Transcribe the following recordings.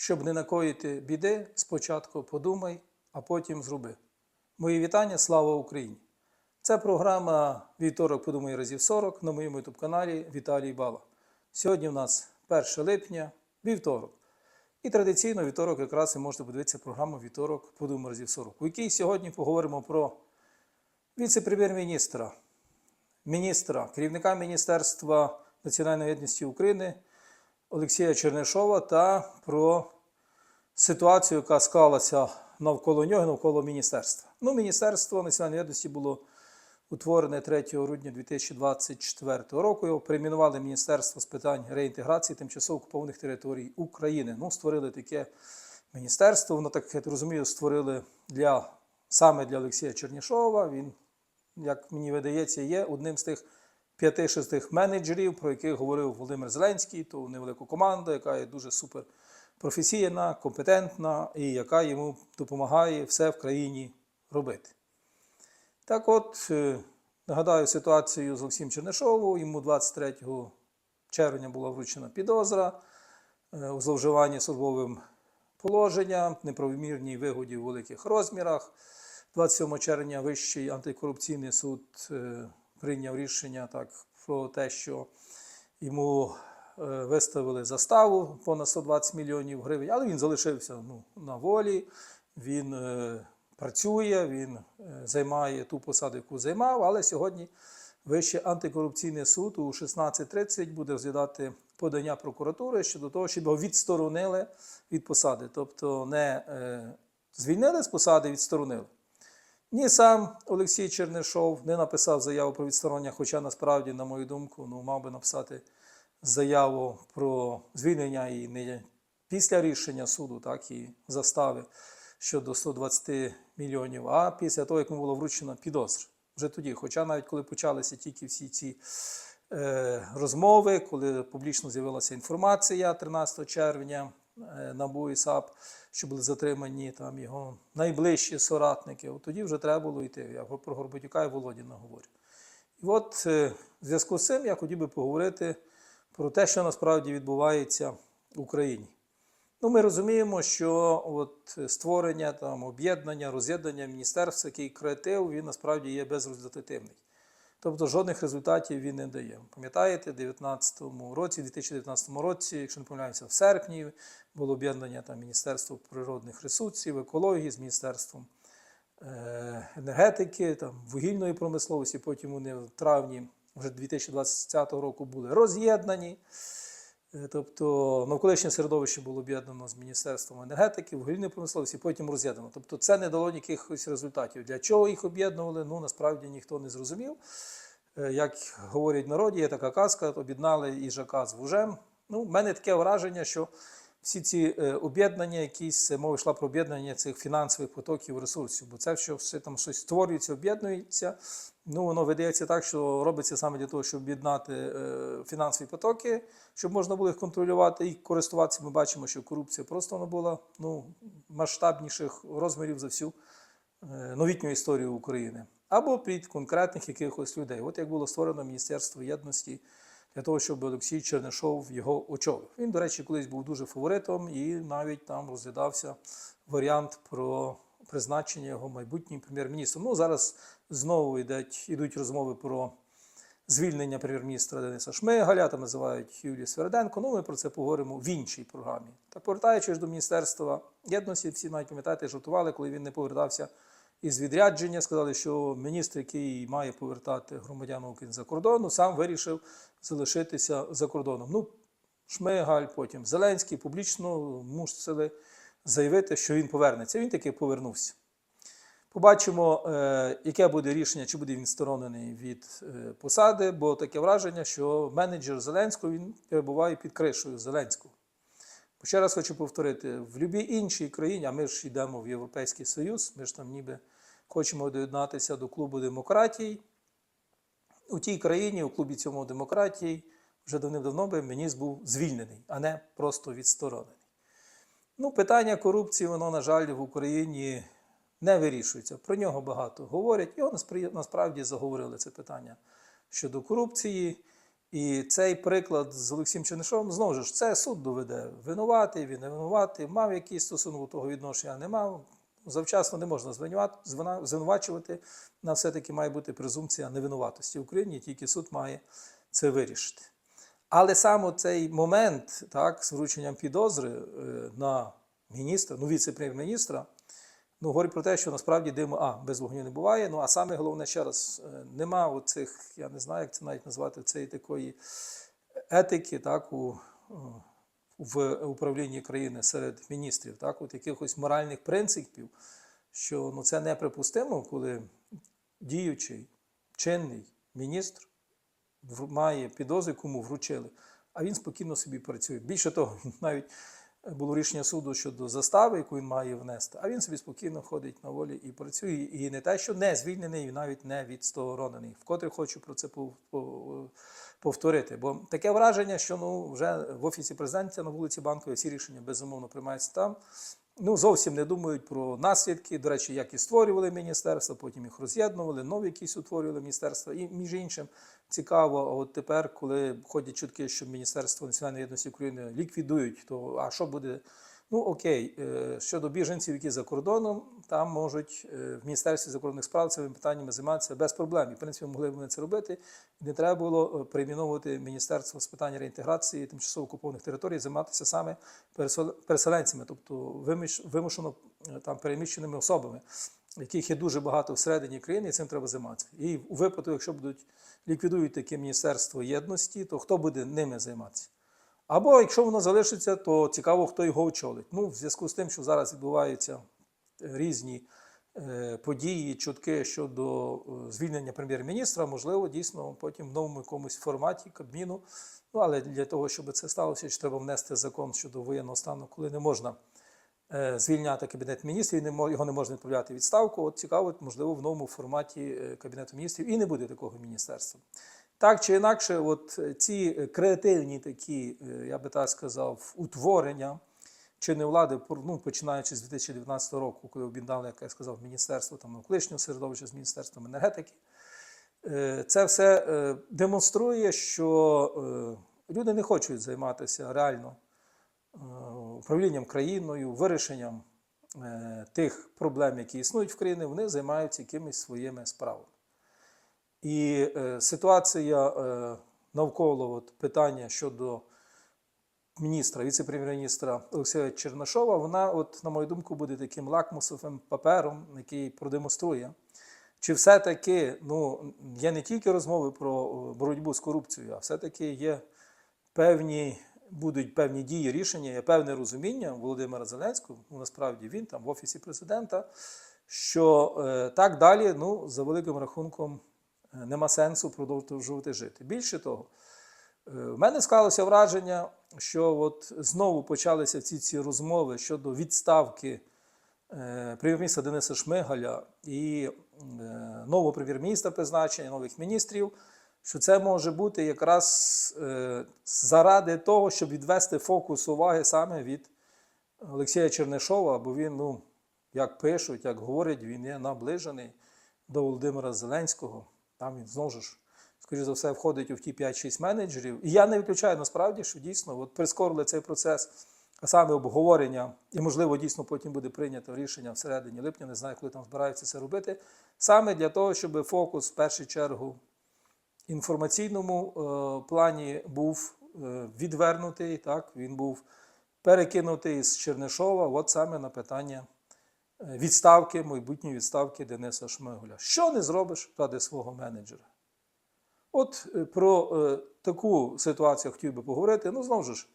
Щоб не накоїти біди, спочатку подумай, а потім зроби. Мої вітання, слава Україні! Це програма Вівторок подумай разів 40 на моєму youtube каналі Віталій Бала. Сьогодні у нас 1 липня, вівторок. І традиційно вівторок якраз ви можете подивитися програму Вівторок подумай разів 40, у якій сьогодні поговоримо про віце-прем'єр-міністра, міністра, керівника Міністерства національної єдності України Олексія Чернишова та про ситуацію, яка склалася навколо нього, навколо міністерства. Ну, Міністерство національної єдності було утворене 3 грудня 2024 року. Його перейменували Міністерство з питань реінтеграції тимчасово окупованих територій України. Ну, створили таке міністерство. Воно так я розумію, створили для саме для Олексія Чернішова. Він, як мені видається, є одним з тих п'яти-шести менеджерів, про яких говорив Володимир Зеленський, ту невелику команду, яка є дуже супер професійна, компетентна і яка йому допомагає все в країні робити. Так от, е, нагадаю ситуацію з Олексієм Чернишовим. Йому 23 червня була вручена підозра е, у зловживанні службовим положенням, неправомірній вигоді в великих розмірах. 27 червня Вищий антикорупційний суд е, прийняв рішення так, про те, що йому е, виставили заставу понад 120 мільйонів гривень, але він залишився ну, на волі. Він е, працює, він е, займає ту посаду, яку займав, але сьогодні Вищий антикорупційний суд у 16.30 буде розглядати подання прокуратури щодо того, щоб його відсторонили від посади. Тобто не е, звільнили з посади, відсторонили. Ні сам Олексій Чернишов не написав заяву про відсторонення, хоча насправді, на мою думку, ну, мав би написати заяву про звільнення і не після рішення суду, так і застави щодо 120 мільйонів, а після того, як йому було вручено підозр. Вже тоді, хоча навіть коли почалися тільки всі ці е, розмови, коли публічно з'явилася інформація 13 червня НАБУ і САП, що були затримані там його найближчі соратники, от тоді вже треба було йти. Я про Горбатюка і Володіна говорю. І от е, в зв'язку з цим я хотів би поговорити про те, що насправді відбувається в Україні. Ну, ми розуміємо, що от створення, там, об'єднання, роз'єднання міністерств, який креатив, він насправді є безрезультативний. Тобто жодних результатів він не дає. Пам'ятаєте, в 2019 році, 2019 році, якщо не помиляюся, в серпні було об'єднання там, Міністерства природних ресурсів, екології з Міністерством е, енергетики, там, вугільної промисловості. Потім вони в травні вже 2020 року були роз'єднані. Е, Тобто навколишнє середовище було об'єднано з Міністерством енергетики, вугільної промисловості, потім роз'єднано. Тобто це не дало якихось результатів. Для чого їх об'єднували, ну насправді ніхто не зрозумів. Е, Як говорять народі, є така казка, об'єднали їжака з вужем. Ну, в мене таке враження, що всі ці е, об'єднання, якісь мова йшла про об'єднання цих фінансових потоків ресурсів, бо це що все там щось створюється, об'єднується. Ну, воно видається так, що робиться саме для того, щоб об'єднати е, фінансові потоки, щоб можна було їх контролювати і користуватися. Ми бачимо, що корупція просто вона була ну, масштабніших розмірів за всю е, новітню історію України. Або під конкретних якихось людей. От як було створено Міністерство єдності для того, щоб Олексій Чернишов його очолив. Він, до речі, колись був дуже фаворитом, і навіть там розглядався варіант про призначення його майбутнім прем'єр-міністром. Ну, зараз знову йдуть, йдуть розмови про звільнення прем'єр-міністра Дениса Шмигаля, там називають Юлію Сверденко. Ну, ми про це поговоримо в іншій програмі. Та повертаючись до Міністерства єдності, всі навіть пам'ятаєте, жартували, коли він не повертався із відрядження. Сказали, що міністр, який має повертати громадян України за кордону, сам вирішив залишитися за кордоном. Ну, Шмигаль, потім Зеленський публічно мусили заявити, що він повернеться. Він таки повернувся. Побачимо, е, яке буде рішення, чи буде він сторонений від е, посади, бо таке враження, що менеджер Зеленського він перебуває під кришою Зеленського. Ще раз хочу повторити: в будь-якій іншій країні, а ми ж йдемо в Європейський Союз, ми ж там ніби хочемо доєднатися до клубу демократій. У тій країні, у клубі цьому демократії, вже давним-давно би міністр був звільнений, а не просто відсторонений. Ну, питання корупції, воно, на жаль, в Україні не вирішується. Про нього багато говорять. Його насправді заговорили це питання щодо корупції. І цей приклад з Олексієм Чернишовим знову ж це суд доведе. Винуватий, він не винуватий, мав якийсь стосунок до того відношення, не мав. Завчасно не можна звинувачувати. На все-таки має бути презумпція невинуватості в Україні, тільки суд має це вирішити. Але саме цей момент, так, з врученням підозри е, на міністра, ну, віце-прем'єр-міністра, ну, говорить про те, що насправді диму а, без вогню не буває. Ну а саме головне ще раз, е, нема оцих, я не знаю, як це навіть назвати, цієї такої етики, так, у, е, в управлінні країни серед міністрів, так, от якихось моральних принципів, що ну, це неприпустимо, коли діючий чинний міністр має підозри, кому вручили, а він спокійно собі працює. Більше того, навіть було рішення суду щодо застави, яку він має внести, а він собі спокійно ходить на волі і працює. І не те, що не звільнений, і навіть не відсторонений. Вкотре хочу про це пов- пов- повторити. Бо таке враження, що ну вже в офісі президента на вулиці Банкової всі рішення безумовно приймаються там. Ну, зовсім не думають про наслідки. До речі, як і створювали міністерства, потім їх роз'єднували, нові якісь утворювали міністерства. І між іншим цікаво, от тепер, коли ходять чутки, що Міністерство національної єдності України ліквідують, то а що буде? Ну окей, е, щодо біженців, які за кордоном, там можуть е, в Міністерстві закордонних справ цими питаннями займатися без проблем. І в принципі могли б вони це робити. Не треба було е, перейменовувати Міністерство з питань реінтеграції тимчасово окупованих територій, займатися саме пересел- переселенцями, тобто вимушено там переміщеними особами, яких є дуже багато всередині країни, і цим треба займатися. І у випадку, якщо будуть ліквідують таке міністерство єдності, то хто буде ними займатися? Або якщо воно залишиться, то цікаво, хто його очолить. Ну, в зв'язку з тим, що зараз відбуваються е, різні е, події, чутки щодо е, звільнення прем'єр-міністра, можливо, дійсно потім в новому якомусь форматі Кабміну. Ну, але для того, щоб це сталося, ще треба внести закон щодо воєнного стану, коли не можна звільняти кабінет міністрів, його не можна відправляти відставку. От цікаво, можливо, в новому форматі кабінету міністрів і не буде такого міністерства. Так чи інакше, от е, ці е, креативні такі, е, я би так сказав, утворення чинної влади, ну, починаючи з 2019 року, коли об'єднали, як я сказав, міністерство там навколишнього середовища з міністерством енергетики. Це все демонструє, що люди не хочуть займатися реально управлінням країною, вирішенням тих проблем, які існують в країні, вони займаються якимись своїми справами. І е, ситуація е, навколо от, питання щодо міністра, віце-прем'єр-міністра Олексія Чернашова, вона, от, на мою думку, буде таким лакмусовим папером, який продемонструє, чи все-таки ну, є не тільки розмови про боротьбу з корупцією, а все-таки є певні, будуть певні дії, рішення, є певне розуміння Володимира Зеленського, ну насправді він там в офісі президента, що е, так далі, ну, за великим рахунком, нема сенсу продовжувати жити. Більше того, е, в мене склалося враження, що от знову почалися ці ці розмови щодо відставки е, прем'єр-міністра Дениса Шмигаля і е, нового прем'єр-міністра призначення, нових міністрів, що це може бути якраз е, заради того, щоб відвести фокус уваги саме від Олексія Чернишова, бо він, ну, як пишуть, як говорять, він є наближений до Володимира Зеленського. Там він знову ж, скоріш за все, входить у ті 5-6 менеджерів. І я не виключаю насправді, що дійсно от прискорили цей процес, а саме обговорення, і, можливо, дійсно потім буде прийнято рішення всередині липня, не знаю, коли там збираються це робити, саме для того, щоб фокус в першу чергу інформаційному е, плані був е, відвернутий, так, він був перекинутий з Чернишова, от саме на питання відставки, майбутньої відставки Дениса Шмигуля. Що не зробиш ради свого менеджера? От е, про е, таку ситуацію хотів би поговорити. Ну, знову ж,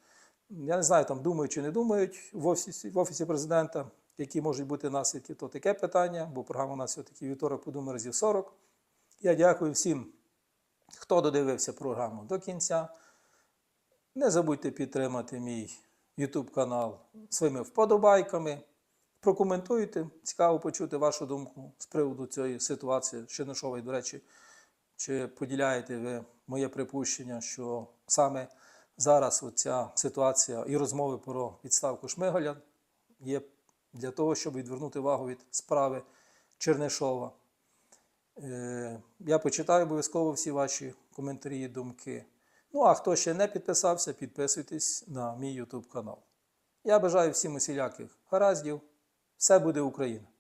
я не знаю, там думають чи не думають в офісі, в офісі президента, які можуть бути наслідки, то таке питання, бо програма у нас все-таки вівторок подумає разів 40. Я дякую всім, хто додивився програму до кінця. Не забудьте підтримати мій YouTube канал своїми вподобайками. Прокоментуйте, цікаво почути вашу думку з приводу цієї ситуації Чернишової, до речі, чи поділяєте ви моє припущення, що саме зараз оця ситуація і розмови про відставку Шмигаля є для того, щоб відвернути увагу від справи Чернишова. Е, Я почитаю обов'язково всі ваші коментарі і думки. Ну а хто ще не підписався, підписуйтесь на мій YouTube канал. Я бажаю всім усіляких гараздів. Все буде Україна!